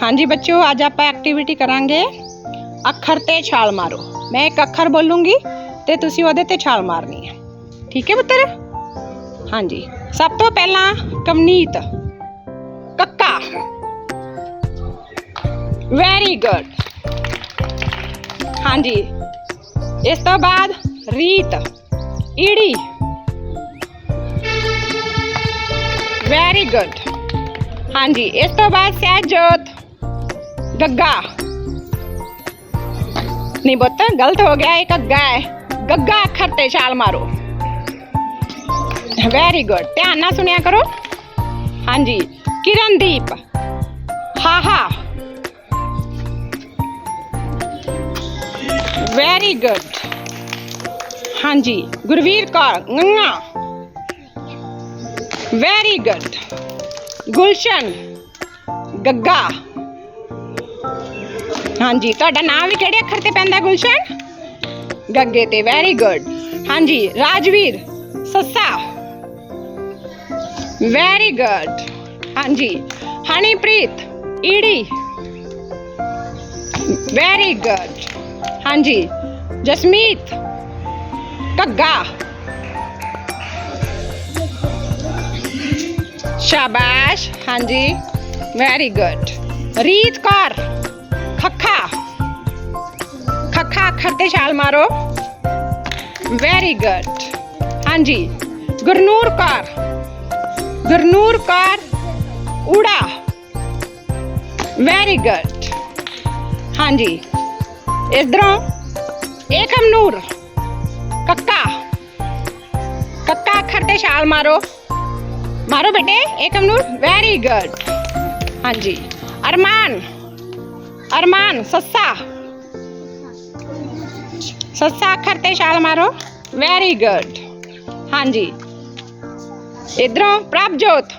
ਹਾਂਜੀ ਬੱਚਿਓ ਅੱਜ ਆਪਾਂ ਐਕਟੀਵਿਟੀ ਕਰਾਂਗੇ ਅੱਖਰ ਤੇ ਛਾਲ ਮਾਰੋ ਮੈਂ ਇੱਕ ਅੱਖਰ ਬੋਲੂੰਗੀ ਤੇ ਤੁਸੀਂ ਉਹਦੇ ਤੇ ਛਾਲ ਮਾਰਨੀ ਹੈ ਠੀਕ ਹੈ ਪੁੱਤਰ ਹਾਂਜੀ ਸਭ ਤੋਂ ਪਹਿਲਾਂ ਕਵਨੀਤ ਕੱਕਾ ਵੈਰੀ ਗੁੱਡ ਹਾਂਜੀ ਇਸ ਤੋਂ ਬਾਅਦ ਰੀਤ ਈੜੀ ਵੈਰੀ ਗੁੱਡ ਹਾਂਜੀ ਇਸ ਤੋਂ ਬਾਅਦ ਸਹਿਜੋਤ गग्गा। नहीं बोलते गलत हो गया, एक गग्गा है। गग्गा अखर ते छाल मारो। वेरी गुड ध्यान ना सुनिया करो। हाँ जी, किरणदीप। हा हा। वेरी गुड हाँ जी, Gurveer Kaur, Ganga. Very good Gulshan, Gagga. ਹਾਂਜੀ ਤੁਹਾਡਾ ਨਾਮ ਵੀ ਕਿਹੜੇ ਅੱਖਰ ਤੇ ਪੈਂਦਾ ਗੁਲਸ਼ਨ ਗੱਗੇ ਤੇ ਵੈਰੀ ਗੁੱਡ ਹਾਂਜੀ ਰਾਜਵੀਰ ਸੱਸਾ ਵੈਰੀ ਗੁੱਡ ਹਾਂਜੀ ਹਨੀਪ੍ਰੀਤ ਈੜੀ ਵੈਰੀ ਗੁੱਡ ਹਾਂਜੀ ਜਸਮੀਤ ਕੱਗਾ ਸ਼ਾਬਾਸ਼ ਹਾਂਜੀ खखा। खखा अखर ते छाल मारो। वेरी गुड हाँ जी। गुरनूर कौर। गुरनूर कौर उड़ा। वेरी गुड हाँ जी। इधरों। एकम नूर। कक्का। कक्का अखर से छाल मारो। मारो बेटे। एकम नूर। वेरी गुड हाँ जी। अरमान। अरमान सस्ता सस्ता अखर ते छाल मारो। वेरी गुड हाँ जी। इधरों प्रभजोत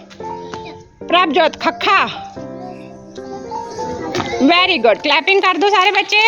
प्रभजोत खखा। वेरी गुड क्लैपिंग कर दो सारे बच्चे।